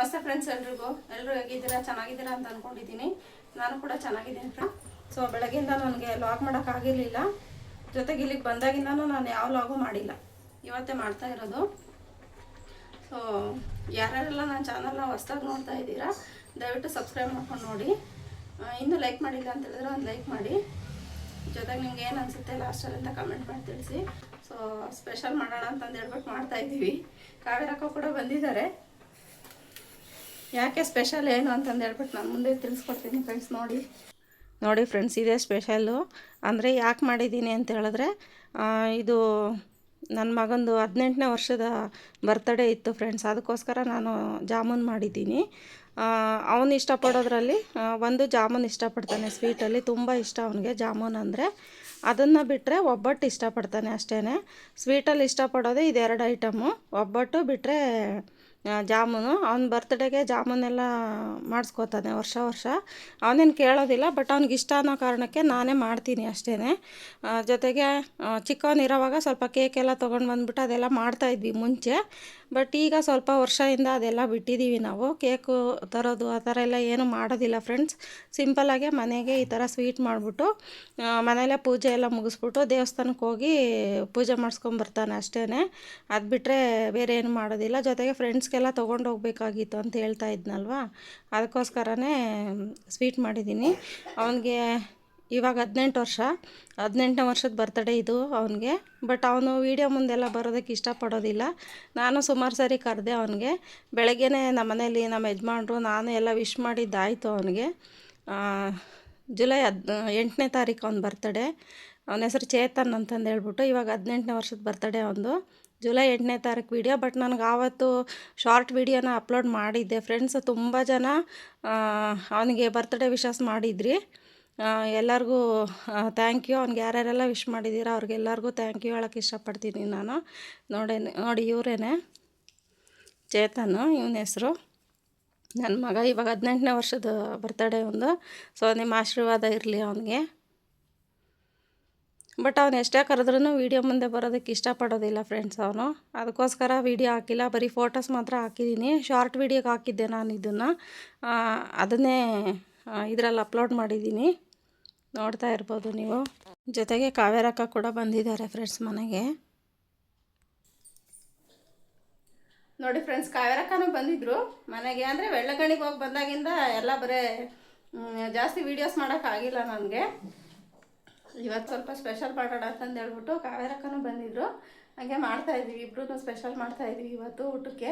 ನಮಸ್ತೆ ಫ್ರೆಂಡ್ಸ್ ಎಲ್ರಿಗೂ? ಎಲ್ಲರೂ ಹೇಗಿದ್ದೀರಾ? ಚೆನ್ನಾಗಿದ್ದೀರಾ ಅಂತ ಅಂದ್ಕೊಂಡಿದ್ದೀನಿ ನಾನು ಕೂಡ ಚೆನ್ನಾಗಿದ್ದೀನಿ ಫ್ರೆಂಡ್ ಸೊ ಬೆಳಗ್ಗೆಯಿಂದ ನನಗೆ ಲಾಗ್ ಮಾಡೋಕ್ಕಾಗಿರಲಿಲ್ಲ ಜೊತೆಗೆ ಇಲ್ಲಿಗೆ ಬಂದಾಗಿಂದನೂ ನಾನು ಯಾವ ಲಾಗು ಮಾಡಿಲ್ಲ. ಇವತ್ತೇ ಮಾಡ್ತಾ ಇರೋದು. ಸೊ ಯಾರ್ಯಾರೆಲ್ಲ ನನ್ನ ಚಾನಲ್ನ ಹೊಸ್ದಾಗಿ ನೋಡ್ತಾ ಇದ್ದೀರಾ, ದಯವಿಟ್ಟು ಸಬ್ಸ್ಕ್ರೈಬ್ ಮಾಡ್ಕೊಂಡು ನೋಡಿ. ಇನ್ನೂ ಲೈಕ್ ಮಾಡಿಲ್ಲ ಅಂತ ಹೇಳಿದ್ರೆ ಒಂದು ಲೈಕ್ ಮಾಡಿ. ಜೊತೆಗೆ ನಿಮ್ಗೆ ಏನು ಅನಿಸುತ್ತೆ ಲಾಸ್ಟಲ್ಲಿ ಅಂತ ಕಮೆಂಟ್ ಮಾಡಿ ತಿಳಿಸಿ. ಸೊ ಸ್ಪೆಷಲ್ ಮಾಡೋಣ ಅಂತಂದು ಹೇಳ್ಬಿಟ್ಟು ಮಾಡ್ತಾ ಇದ್ದೀವಿ. ಕಾವೇರಕ್ಕ ಕೂಡ ಬಂದಿದ್ದಾರೆ. ಯಾಕೆ ಸ್ಪೆಷಲ್ ಏನು ಅಂತಂದು ಹೇಳ್ಬಿಟ್ಟು ನಾನು ಮುಂದೆ ತಿಳಿಸ್ಕೊಡ್ತೀನಿ ಫ್ರೆಂಡ್ಸ್ ನೋಡಿ. ನೋಡಿ ಫ್ರೆಂಡ್ಸ್ ಇದೇ ಸ್ಪೆಷಲ್ಲು ಅಂದರೆ ಯಾಕೆ ಮಾಡಿದ್ದೀನಿ ಅಂತ ಹೇಳಿದ್ರೆ ಇದು ನನ್ನ ಮಗಂದು ಹದಿನೆಂಟನೇ ವರ್ಷದ ಬರ್ತ್ಡೇ ಇತ್ತು ಫ್ರೆಂಡ್ಸ್ ಅದಕ್ಕೋಸ್ಕರ ನಾನು ಜಾಮೂನ್ ಮಾಡಿದ್ದೀನಿ. ಅವನು ಇಷ್ಟಪಡೋದ್ರಲ್ಲಿ ಒಂದು ಜಾಮೂನ್ ಇಷ್ಟಪಡ್ತಾನೆ ಸ್ವೀಟಲ್ಲಿ ತುಂಬ ಇಷ್ಟ ಅವನಿಗೆ ಜಾಮೂನ್ ಅಂದರೆ. ಅದನ್ನು ಬಿಟ್ಟರೆ ಒಬ್ಬಟ್ಟು ಇಷ್ಟಪಡ್ತಾನೆ ಅಷ್ಟೇ ಸ್ವೀಟಲ್ಲಿ ಇಷ್ಟಪಡೋದೇ ಇದೆರಡು ಐಟಮು ಒಬ್ಬಟ್ಟು ಬಿಟ್ಟರೆ ಜಾಮೂನು. ಅವ್ನ ಬರ್ತ್ಡೇಗೆ ಜಾಮೂನೆಲ್ಲ ಮಾಡಿಸ್ಕೋತಾನೆ ವರ್ಷ ವರ್ಷ. ಅವನೇನು ಕೇಳೋದಿಲ್ಲ ಬಟ್ ಅವ್ನಿಗೆ ಇಷ್ಟ ಅನ್ನೋ ಕಾರಣಕ್ಕೆ ನಾನೇ ಮಾಡ್ತೀನಿ ಅಷ್ಟೇ ಜೊತೆಗೆ ಚಿಕ್ಕವನಿರೋವಾಗ ಸ್ವಲ್ಪ ಕೇಕ್ ಎಲ್ಲ ತೊಗೊಂಡು ಬಂದ್ಬಿಟ್ಟು ಅದೆಲ್ಲ ಮಾಡ್ತಾಯಿದ್ವಿ ಮುಂಚೆ. ಬಟ್ ಈಗ ಸ್ವಲ್ಪ ವರ್ಷದಿಂದ ಅದೆಲ್ಲ ಬಿಟ್ಟಿದ್ದೀವಿ ನಾವು. ಕೇಕು ತರೋದು ಆ ಥರ ಎಲ್ಲ ಏನು ಮಾಡೋದಿಲ್ಲ ಫ್ರೆಂಡ್ಸ್ ಸಿಂಪಲ್ಲಾಗೆ ಮನೆಗೆ ಈ ಥರ ಸ್ವೀಟ್ ಮಾಡಿಬಿಟ್ಟು ಮನೆಯಲ್ಲೇ ಪೂಜೆ ಎಲ್ಲ ಮುಗಿಸ್ಬಿಟ್ಟು ದೇವಸ್ಥಾನಕ್ಕೆ ಹೋಗಿ ಪೂಜೆ ಮಾಡಿಸ್ಕೊಂಬರ್ತಾನೆ ಅಷ್ಟೇ ಅದು ಬಿಟ್ಟರೆ ಬೇರೆ ಏನು ಮಾಡೋದಿಲ್ಲ. ಜೊತೆಗೆ ಫ್ರೆಂಡ್ಸ್ಗೆಲ್ಲ ತೊಗೊಂಡು ಹೋಗ್ಬೇಕಾಗಿತ್ತು ಅಂತ ಹೇಳ್ತಾ ಇದ್ನಲ್ವಾ? ಅದಕ್ಕೋಸ್ಕರನೇ ಸ್ವೀಟ್ ಮಾಡಿದ್ದೀನಿ. ಅವನಿಗೆ ಇವಾಗ ಹದಿನೆಂಟು ವರ್ಷ. ಹದಿನೆಂಟನೇ ವರ್ಷದ ಬರ್ತಡೇ ಇದು ಅವನಿಗೆ. ಬಟ್ ಅವನು ವೀಡಿಯೋ ಮುಂದೆಲ್ಲ ಬರೋದಕ್ಕೆ ಇಷ್ಟಪಡೋದಿಲ್ಲ. ನಾನು ಸುಮಾರು ಸಾರಿ ಕರೆದೆ ಅವನಿಗೆ. ಬೆಳಗ್ಗೆನೇ ನಮ್ಮ ಮನೇಲಿ ನಮ್ಮ ಯಜಮಾನ್ರು, ನಾನು ಎಲ್ಲ ವಿಶ್ ಮಾಡಿದ್ದಾಯಿತು ಅವನಿಗೆ. ಜುಲೈ ಹದ್, ಎಂಟನೇ ತಾರೀಕು ಅವ್ನ ಬರ್ತಡೇ ಅವನ ಹೆಸರು ಚೇತನ್ ಅಂತಂದು ಹೇಳ್ಬಿಟ್ಟು ಇವಾಗ ಹದಿನೆಂಟನೇ ವರ್ಷದ ಬರ್ತಡೇ ಅವನದು. ಜುಲೈ ಎಂಟನೇ ತಾರೀಕು ವಿಡಿಯೋ, ಬಟ್ ನನಗೆ ಆವತ್ತು ಶಾರ್ಟ್ ವಿಡಿಯೋನ ಅಪ್ಲೋಡ್ ಮಾಡಿದ್ದೆ. ಫ್ರೆಂಡ್ಸ್, ತುಂಬ ಜನ ಅವನಿಗೆ ಬರ್ತ್ಡೇ ವಿಶಸ್ ಮಾಡಿದ್ರಿ. ಎಲ್ಲರಿಗೂ ಥ್ಯಾಂಕ್ ಯು ಅವ್ನಿಗೆ ಯಾರ್ಯಾರೆಲ್ಲ ವಿಶ್ ಮಾಡಿದ್ದೀರಾ ಅವ್ರಿಗೆಲ್ಲರಿಗೂ ಥ್ಯಾಂಕ್ ಯು ಹೇಳೋಕ್ಕೆ ಇಷ್ಟಪಡ್ತೀನಿ ನಾನು. ನೋಡಿ ನೋಡಿ ಇವರೇನೆ. ಚೇತನ್, ಇವನ ಹೆಸರು. ನನ್ನ ಮಗ ಇವಾಗ ಹದಿನೆಂಟನೇ ವರ್ಷದ ಬರ್ತಡೇ ಒಂದು. ಸೊ ನಿಮ್ಮ ಆಶೀರ್ವಾದ ಇರಲಿ ಅವನಿಗೆ. ಬಟ್ ಅವನು ಎಷ್ಟೇ ಕರೆದ್ರೂ ವೀಡಿಯೋ ಮುಂದೆ ಬರೋದಕ್ಕೆ ಇಷ್ಟಪಡೋದಿಲ್ಲ ಫ್ರೆಂಡ್ಸ್ ಅವನು. ಅದಕ್ಕೋಸ್ಕರ ವೀಡಿಯೋ ಹಾಕಿಲ್ಲ. ಬರೀ ಫೋಟೋಸ್ ಮಾತ್ರ ಹಾಕಿದ್ದೀನಿ ಶಾರ್ಟ್ ವೀಡಿಯೋಗೆ ಹಾಕಿದ್ದೆ ನಾನು ಇದನ್ನು. ಅದನ್ನೇ ಇದರಲ್ಲಿ ಅಪ್ಲೋಡ್ ಮಾಡಿದ್ದೀನಿ ನೋಡ್ತಾ ಇರ್ಬೋದು ನೀವು. ಜೊತೆಗೆ ಕಾವೇರಕ್ಕ ಕೂಡ ಬಂದಿದ್ದಾರೆ ಫ್ರೆಂಡ್ಸ್ ಮನೆಗೆ. ನೋಡಿ ಫ್ರೆಂಡ್ಸ್ ಕಾವೇರಕ್ಕನೂ ಬಂದಿದ್ರು ಮನೆಗೆ. ಅಂದರೆ ಬೆಳ್ಳಗಣಿಗೆ ಹೋಗಿ ಬಂದಾಗಿಂದ ಎಲ್ಲ ಬರೇ ಜಾಸ್ತಿ ವೀಡಿಯೋಸ್ ಮಾಡೋಕ್ಕಾಗಿಲ್ಲ ನನಗೆ. ಇವತ್ತು ಸ್ವಲ್ಪ ಸ್ಪೆಷಲ್ ಮಾಡೋಣ ಅಂತಂದು ಹೇಳ್ಬಿಟ್ಟು ಕಾವೇರಕ್ಕನೂ ಬಂದಿದ್ರು. ಹಾಗೆ ಮಾಡ್ತಾ ಇದೀವಿ ಇಬ್ರು ಸ್ಪೆಷಲ್ ಮಾಡ್ತಾ ಇದೀವಿ ಇವತ್ತು ಊಟಕ್ಕೆ.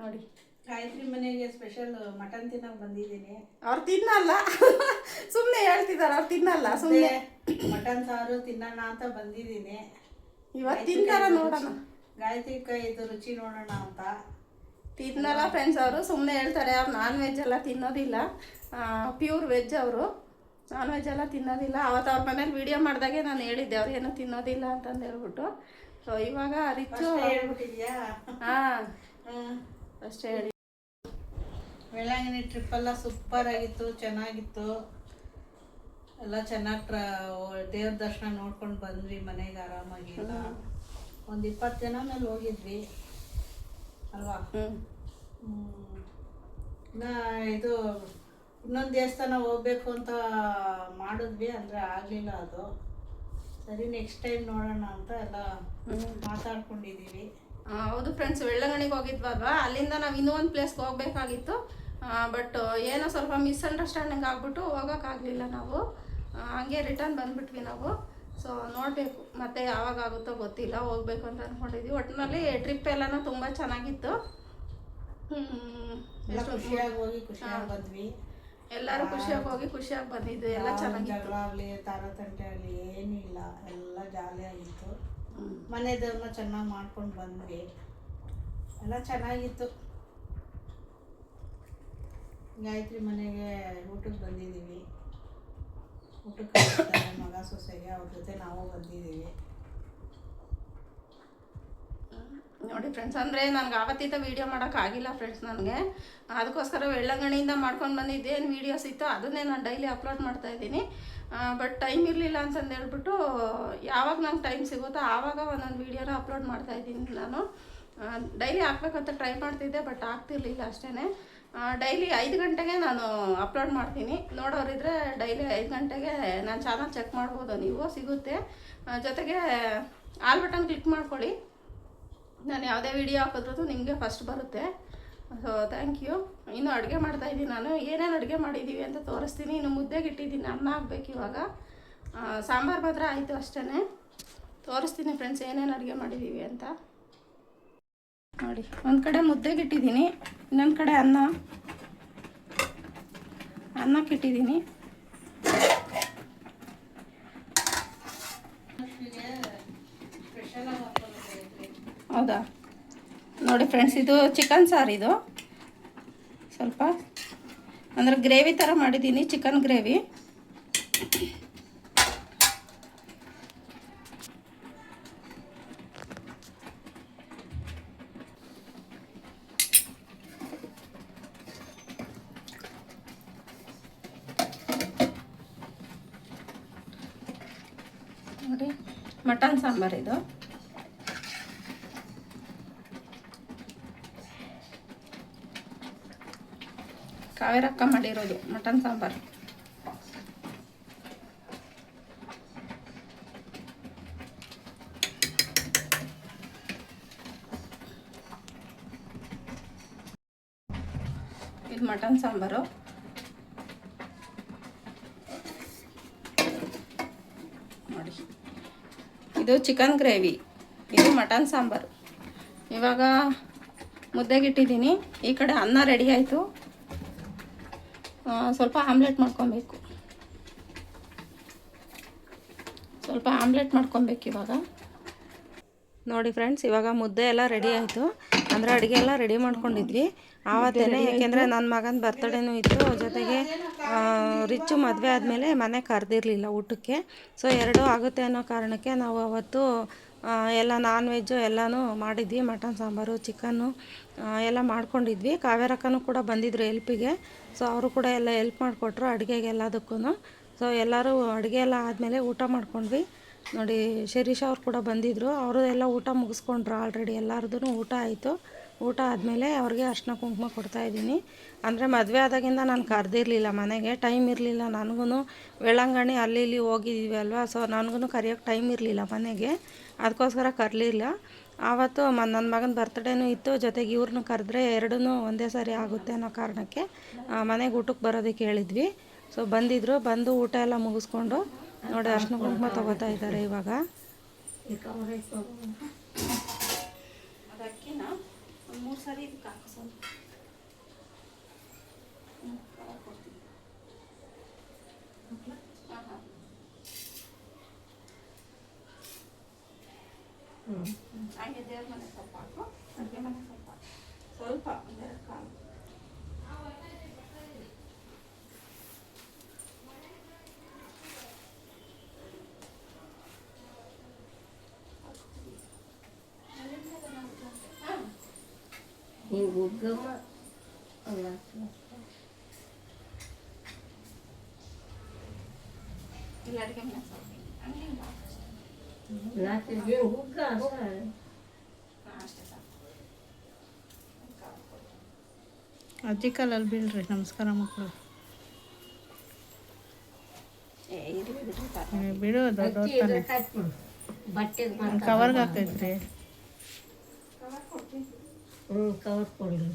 ನೋಡಿ. ಗಾಯತ್ರಿ ಮನೆಗೆ ಸ್ಪೆಷಲ್ ಮಟನ್ ತಿನ್ನಕ್ ಬಂದಿದ್ದೀನಿ. ಅವ್ರು ತಿನ್ನಲ್ಲ. ಸುಮ್ಮನೆ ಹೇಳ್ತಿದ್ದಾರೆ ಅವ್ರು ತಿನ್ನಲ್ಲ ಸುಮ್ಮನೆ ಮಟನ್ ಸಾರು ತಿನ್ನೋಣ ಅಂತ ಬಂದಿದ್ದೀನಿ. ಇವತ್ತು ತಿಂತಾರ ನೋಡೋಣ. ಗಾಯತ್ರಿ ಕೈ ಇದು ರುಚಿ ನೋಡೋಣ ಅಂತ. ತಿನ್ನಲ್ಲ ಫ್ರೆಂಡ್ಸ್ ಅವರು ಸುಮ್ಮನೆ ಹೇಳ್ತಾರೆ ಅವ್ರು ನಾನ್ ವೆಜ್ ಎಲ್ಲ ತಿನ್ನೋದಿಲ್ಲ. ಪ್ಯೂರ್ ವೆಜ್ ಅವರು. ನಾನ್ ವೆಜ್ ಎಲ್ಲ ತಿನ್ನೋದಿಲ್ಲ. ಅವತ್ತು ಅವ್ರ ಮನೇಲಿ ವಿಡಿಯೋ ಮಾಡಿದಾಗೆ ನಾನು ಹೇಳಿದ್ದೆ ಅವ್ರು ಏನೂ ತಿನ್ನೋದಿಲ್ಲ ಅಂತಂದು ಹೇಳ್ಬಿಟ್ಟು. ಸೊ ಇವಾಗ ರಿಚು ಹೇಳ್ಬಿಟ್ಟಿದ್ಯಾ? ಹಾಂ. ಅಷ್ಟೇ ಹೇಳಿ. ಟ್ರಿಪ್ ಎಲ್ಲ ಸೂಪರ್ ಆಗಿತ್ತು ಚೆನ್ನಾಗಿತ್ತು. ಎಲ್ಲ ಚೆನ್ನಾಗಿ ಟ್ರ ದೇವ್ರ ದರ್ಶನ ನೋಡ್ಕೊಂಡು ಬಂದ್ವಿ ಮನೆಗೆ ಆರಾಮಾಗಿ ಎಲ್ಲ. ಒಂದು ಇಪ್ಪತ್ತು ಜನ ಮೇಲೆ ಹೋಗಿದ್ವಿ. ಅಲ್ವಾ. ನಾ ಇದು ಇನ್ನೊಂದು ದೇವಸ್ಥಾನ ಹೋಗ್ಬೇಕು ಅಂತ ಮಾಡಿದ್ವಿ ಅಂದರೆ ಆಗಲಿಲ್ಲ ಅದು. ಸರಿ ನೆಕ್ಸ್ಟ್ ಟೈಮ್ ನೋಡೋಣ ಅಂತ ಎಲ್ಲ ಮಾತಾಡ್ಕೊಂಡಿದ್ದೀವಿ ಹೌದು ಫ್ರೆಂಡ್ಸ್ ವೆಳ್ಳಂಗಣಿಗೆ ಹೋಗಿದ್ವಲ್ವಾ? ಅಲ್ಲಿಂದ ನಾವು ಇನ್ನೂ ಒಂದು ಪ್ಲೇಸ್ಗೆ ಹೋಗ್ಬೇಕಾಗಿತ್ತು ಬಟ್ ಏನೋ ಸ್ವಲ್ಪ ಮಿಸ್ಅಂಡರ್ಸ್ಟ್ಯಾಂಡಿಂಗ್ ಆಗಿಬಿಟ್ಟು ಹೋಗೋಕ್ಕಾಗಲಿಲ್ಲ ನಾವು. ಹಂಗೆ ರಿಟರ್ನ್ ಬಂದ್ಬಿಟ್ವಿ ನಾವು. ಸೊ ನೋಡಬೇಕು ಮತ್ತೆ ಯಾವಾಗ ಆಗುತ್ತೋ ಗೊತ್ತಿಲ್ಲ ಹೋಗ್ಬೇಕು ಅಂತ ಅಂದ್ಕೊಂಡಿದ್ವಿ ಒಟ್ಟಿನಲ್ಲಿ ಟ್ರಿಪ್ ಎಲ್ಲನೂ ತುಂಬ ಚೆನ್ನಾಗಿತ್ತು. ಖುಷಿಯಾಗಿ ಹೋಗಿ ಖುಷಿಯಾಗಿ ಬಂದ್ವಿ. ಎಲ್ಲರೂ ಖುಷಿಯಾಗಿ ಹೋಗಿ ಖುಷಿಯಾಗಿ ಬಂದಿದ್ದು ಎಲ್ಲ ಚೆನ್ನಾಗಿತ್ತು. ಜಗಳ ಆಗಲಿ ತಾರತಂಟೆ ಆಗಲಿ ಏನೂ ಇಲ್ಲ ಎಲ್ಲ ಜಾಲಿಯಾಗಿತ್ತು ಮನೆದವ್ರನ್ನ ಚೆನ್ನಾಗಿ ಮಾಡ್ಕೊಂಡು ಬಂದ್ವಿ. ಎಲ್ಲ ಚೆನ್ನಾಗಿತ್ತು. ಗಾಯತ್ರಿ ಮನೆಗೆ ಊಟಕ್ಕೆ ಬಂದಿದ್ದೀವಿ. ಊಟಕ್ಕೆ ಮಗ ಸೊಸೆಗೆ ಅವ್ರ ಜೊತೆ ನಾವು ಬಂದಿದ್ದೀವಿ. ನೋಡಿ ಫ್ರೆಂಡ್ಸ್ ಅಂದರೆ ನನಗೆ ಆವತ್ತಿದ್ದ ವೀಡಿಯೋ ಮಾಡೋಕ್ಕಾಗಿಲ್ಲ ಫ್ರೆಂಡ್ಸ್ ನನಗೆ. ಅದಕ್ಕೋಸ್ಕರ ಎಳ್ಳಂಗಣಿಯಿಂದ ಮಾಡ್ಕೊಂಡು ಬಂದಿದ್ದು ಏನು ವೀಡಿಯೋಸ್ ಇತ್ತು ಅದನ್ನೇ ನಾನು ಡೈಲಿ ಅಪ್ಲೋಡ್ ಮಾಡ್ತಾ ಇದ್ದೀನಿ. ಬಟ್ ಟೈಮ್ ಇರಲಿಲ್ಲ ಅಂತಂದು ಹೇಳ್ಬಿಟ್ಟು, ಯಾವಾಗ ನಂಗೆ ಟೈಮ್ ಸಿಗುತ್ತೋ ಆವಾಗ ಒಂದೊಂದು ವೀಡಿಯೋನ ಅಪ್ಲೋಡ್ ಮಾಡ್ತಾ ಇದ್ದೀನಿ ನಾನು. ಡೈಲಿ ಹಾಕ್ಬೇಕಂತ ಟ್ರೈ ಮಾಡ್ತಿದ್ದೆ ಬಟ್ ಆಗ್ತಿರ್ಲಿಲ್ಲ ಅಷ್ಟೇ ಡೈಲಿ ಐದು ಗಂಟೆಗೆ ನಾನು ಅಪ್ಲೋಡ್ ಮಾಡ್ತೀನಿ. ನೋಡೋರಿದ್ರೆ ಡೈಲಿ ಐದು ಗಂಟೆಗೆ ನಾನು ಚಾನಲ್ ಚೆಕ್ ಮಾಡ್ಬೋದು, ನೀವು ಸಿಗುತ್ತೆ. ಜೊತೆಗೆ ಆಲ್ ಬಟನ್ ಕ್ಲಿಕ್ ಮಾಡ್ಕೊಳ್ಳಿ. ನಾನು ಯಾವುದೇ ವಿಡಿಯೋ ಹಾಕಿದ್ರೂ ನಿಮಗೆ ಫಸ್ಟ್ ಬರುತ್ತೆ. ಸೊ ಥ್ಯಾಂಕ್ ಯು ಇನ್ನು ಅಡುಗೆ ಮಾಡ್ತಾ ಇದ್ದೀನಿ ನಾನು. ಏನೇನು ಅಡುಗೆ ಮಾಡಿದ್ದೀವಿ ಅಂತ ತೋರಿಸ್ತೀನಿ. ಇನ್ನು ಮುದ್ದೆಗೆ ಇಟ್ಟಿದ್ದೀನಿ ಅನ್ನ ಹಾಕ್ಬೇಕು ಇವಾಗ. ಸಾಂಬಾರು ಮಾತ್ರ ಆಯಿತು ಅಷ್ಟೇ ತೋರಿಸ್ತೀನಿ ಫ್ರೆಂಡ್ಸ್ ಏನೇನು ಅಡುಗೆ ಮಾಡಿದ್ದೀವಿ ಅಂತ. ನೋಡಿ, ಒಂದು ಕಡೆ ಮುದ್ದೆಗೆ ಇಟ್ಟಿದ್ದೀನಿ, ಇನ್ನೊಂದು ಕಡೆ ಅನ್ನ. ಅನ್ನಕ್ಕೆ ಇಟ್ಟಿದ್ದೀನಿ. ಹೌದಾ? ನೋಡಿ ಫ್ರೆಂಡ್ಸ್ ಇದು ಚಿಕನ್ ಸಾರು ಇದು. ಸ್ವಲ್ಪ, ಅಂದರೆ ಗ್ರೇವಿ ಥರ ಮಾಡಿದ್ದೀನಿ ಚಿಕನ್ ಗ್ರೇವಿ ನೋಡಿ ಮಟನ್ ಸಾಂಬಾರು ಇದು ಕಾವೇರಕ್ಕ ಮಾಡಿರೋದು, ಮಟನ್ ಸಾಂಬಾರು. ಇದು ಮಟನ್ ಸಾಂಬಾರು. ನೋಡಿ, ಇದು ಚಿಕನ್ ಗ್ರೇವಿ ಇದು ಮಟನ್ ಸಾಂಬಾರು. ಇವಾಗ ಮುದ್ದೆಗಿಟ್ಟಿದ್ದೀನಿ ಈ ಕಡೆ ಅನ್ನ ರೆಡಿ ಆಯಿತು. ಸ್ವಲ್ಪ ಆಮ್ಲೆಟ್ ಮಾಡ್ಕೊಬೇಕು. ಸ್ವಲ್ಪ ಆಮ್ಲೆಟ್ ಮಾಡ್ಕೊಬೇಕು ಇವಾಗ. ನೋಡಿ ಫ್ರೆಂಡ್ಸ್ ಇವಾಗ ಮುದ್ದೆ ಎಲ್ಲ ರೆಡಿ ಆಯಿತು. ಅಂದರೆ ಅಡುಗೆ ಎಲ್ಲ ರೆಡಿ ಮಾಡ್ಕೊಂಡಿದ್ವಿ. ಆವತ್ತೇನೆ ಯಾಕೆಂದರೆ ನನ್ನ ಮಗನ ಬರ್ತಡೇನೂ ಇತ್ತು. ಜೊತೆಗೆ ರಿಚ್ಚು ಮದುವೆ ಆದಮೇಲೆ ಮನೆ ಕರೆದಿರಲಿಲ್ಲ ಊಟಕ್ಕೆ. ಸೊ ಎರಡೂ ಆಗುತ್ತೆ ಅನ್ನೋ ಕಾರಣಕ್ಕೆ ನಾವು ಅವತ್ತು ಎಲ್ಲ ನಾನ್ ವೆಜ್ಜು ಎಲ್ಲನೂ ಮಾಡಿದ್ವಿ ಮಟನ್ ಸಾಂಬಾರು ಚಿಕನ್ನು ಎಲ್ಲ ಮಾಡ್ಕೊಂಡಿದ್ವಿ. ಕಾವೇರಕ್ಕನೂ ಕೂಡ ಬಂದಿದ್ರು ಎಲ್ಪಿಗೆ ಸೊ ಅವರು ಕೂಡ ಎಲ್ಲ ಎಲ್ಪ್ ಮಾಡಿಕೊಟ್ರು ಅಡುಗೆಗೆ ಎಲ್ಲದಕ್ಕೂ ಸೊ ಎಲ್ಲರೂ ಅಡುಗೆ ಎಲ್ಲ ಆದಮೇಲೆ ಊಟ ಮಾಡ್ಕೊಂಡ್ವಿ. ನೋಡಿ, ಶಿರೀಷ್ ಅವ್ರು ಕೂಡ ಬಂದಿದ್ದರು ಅವರು ಎಲ್ಲ ಊಟ ಮುಗಿಸ್ಕೊಂಡ್ರು ಆಲ್ರೆಡಿ ಎಲ್ಲರದ್ದು ಊಟ ಆಯಿತು. ಊಟ ಆದಮೇಲೆ ಅವ್ರಿಗೆ ಅರ್ಶಿನ ಕುಂಕುಮ ಕೊಡ್ತಾ ಇದ್ದೀನಿ. ಅಂದರೆ ಮದುವೆ ಆದಾಗಿಂದ ನಾನು ಕರೆದಿರಲಿಲ್ಲ ಮನೆಗೆ. ಟೈಮ್ ಇರಲಿಲ್ಲ ನನಗೂ ವೇಳಾಂಗಣಿ ಅಲ್ಲಿ ಇಲ್ಲಿ ಹೋಗಿದ್ದೀವಿ ಅಲ್ವಾ? ಸೊ ನನಗೂ ಕರೆಯೋಕ್ಕೆ ಟೈಮ್ ಇರಲಿಲ್ಲ ಮನೆಗೆ. ಅದಕ್ಕೋಸ್ಕರ ಕರಲಿಲ್ಲ. ಆವತ್ತು ಮ ನನ್ನ ಮಗನ ಬರ್ತ್ಡೇನೂ ಇತ್ತು. ಜೊತೆಗೆ ಇವ್ರನ್ನೂ ಕರೆದ್ರೆ ಎರಡೂ ಒಂದೇ ಸಾರಿ ಆಗುತ್ತೆ ಅನ್ನೋ ಕಾರಣಕ್ಕೆ ಮನೆಗೆ ಊಟಕ್ಕೆ ಬರೋದಕ್ಕೆ ಹೇಳಿದ್ವಿ ಸೊ ಬಂದಿದ್ದರು ಬಂದು ಊಟ ಎಲ್ಲ ಮುಗಿಸ್ಕೊಂಡು ನೋಡಿ ಅರ್ಶನ ಕುಂಕುಮ ತಗೋತಾ ಇದ್ದಾರೆ ಇವಾಗ. ಮೂರು ಸಾರಿ ಇದಕ್ಕೆ ಹಾಕು ಸ್ವಲ್ಪ ಹ್ಮ್, ಕವರ್ ಕೊಡ್ತೀನಿ. ಹಾ, ಹಾ. ಹ್ಮ್, ಹಂಗೆ ದೇವ್ರ ಮನೆ ಸ್ವಲ್ಪ ಹಾಕು ಅಡುಗೆ ಮನೆ ಸ್ವಲ್ಪ ಹಾಕು. ಸ್ವಲ್ಪ ಒಂದೆರಡು ಕಾಲು ಹಿಂಗುಗ್ಗಮ್ಮ ಅಲ್ಲ ಇಲ್ಲ ಅಡುಗೆ ಮನೆ ಸ್ವಲ್ಪ ಹಂಗೆ ಅಜ್ಜಿ ಕಾಲಲ್ಲಿ ಬೀಳ್ರಿ ನಮಸ್ಕಾರ ಮಕ್ಕಳು. ಬಿಡು ದೊಡ್ಡ ಕವರ್ಗೆ ಹಾಕೈತ್ರಿ ಹ್ಞೂ ಕವರ್ ಕೊಡ್ಲಿ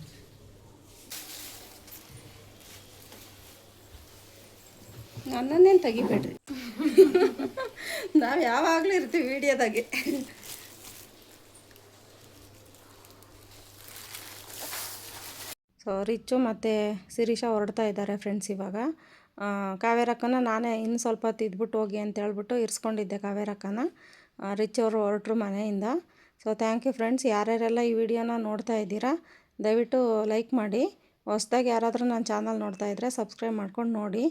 ನನ್ನನ್ನೇನು ತೆಗಿಬೇಡ್ರಿ ನಾವು ಯಾವಾಗಲೂ ಇರ್ತೀವಿ ವಿಡಿಯೋದಾಗೆ. ಸೊ ರಿಚ್ಚು ಮತ್ತು ಶಿರೀಷ ಹೊರಡ್ತಾ ಇದ್ದಾರೆ ಫ್ರೆಂಡ್ಸ್ ಇವಾಗ. ಕಾವೇರಕ್ಕನ ನಾನೇ ಇನ್ನು ಸ್ವಲ್ಪ ತಿದ್ಬಿಟ್ಟು ಹೋಗಿ ಅಂತ ಹೇಳ್ಬಿಟ್ಟು ಇರಿಸ್ಕೊಂಡಿದ್ದೆ ಕಾವೇರಕ್ಕನ ರಿಚ್ ಅವರು ಹೊರಟ್ರು ಮನೆಯಿಂದ. ಸೊ ಥ್ಯಾಂಕ್ ಯು ಫ್ರೆಂಡ್ಸ್ ಯಾರ್ಯಾರೆಲ್ಲ ಈ ವಿಡಿಯೋನ ನೋಡ್ತಾ ಇದ್ದೀರಾ, ದಯವಿಟ್ಟು ಲೈಕ್ ಮಾಡಿ. ಹೊಸ್ದಾಗಿ ಯಾರಾದರೂ ನನ್ನ ಚಾನಲ್ ನೋಡ್ತಾ ಇದ್ದರೆ ಸಬ್ಸ್ಕ್ರೈಬ್ ಮಾಡ್ಕೊಂಡು ನೋಡಿ.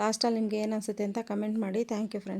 ಲಾಸ್ಟಲ್ಲಿ ನಿಮ್ಗೆ ಏನು ಅನಿಸುತ್ತೆ ಅಂತ ಕಮೆಂಟ್ ಮಾಡಿ. Thank you friends